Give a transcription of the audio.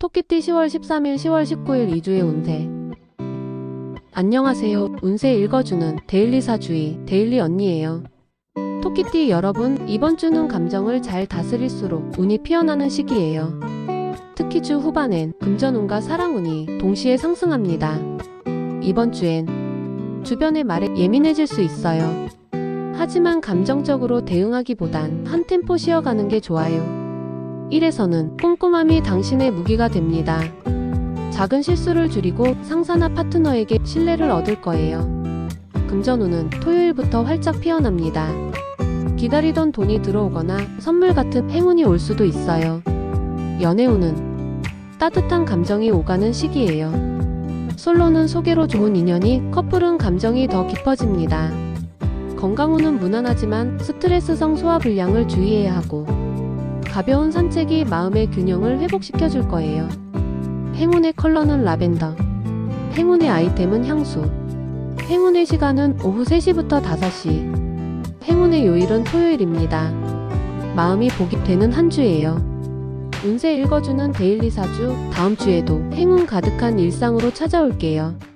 토끼띠 10월 13일, 10월 19일 2주의 운세. 안녕하세요. 운세 읽어주는 데일리 사주의 데일리 언니예요. 토끼띠 여러분, 이번 주는 감정을 잘 다스릴수록 운이 피어나는 시기예요. 특히 주 후반엔 금전운과 사랑운이 동시에 상승합니다. 이번 주엔 주변의 말에 예민해질 수 있어요. 하지만 감정적으로 대응하기보단 한 템포 쉬어가는 게 좋아요. 1에서는 꼼꼼함이 당신의 무기가 됩니다. 작은 실수를 줄이고 상사나 파트너에게 신뢰를 얻을 거예요. 금전운은 토요일부터 활짝 피어납니다. 기다리던 돈이 들어오거나 선물 같은 행운이 올 수도 있어요. 연애운은 따뜻한 감정이 오가는 시기예요. 솔로는 소개로 좋은 인연이 커플은 감정이 더 깊어집니다. 건강운은 무난하지만 스트레스성 소화불량을 주의해야 하고 가벼운 산책이 마음의 균형을 회복시켜 줄 거예요. 행운의 컬러는 라벤더. 행운의 아이템은 향수. 행운의 시간은 오후 3시부터 5시. 행운의 요일은 토요일입니다. 마음이 복이 되는 한 주예요. 운세 읽어주는 데일리 사주, 다음 주에도 행운 가득한 일상으로 찾아올게요.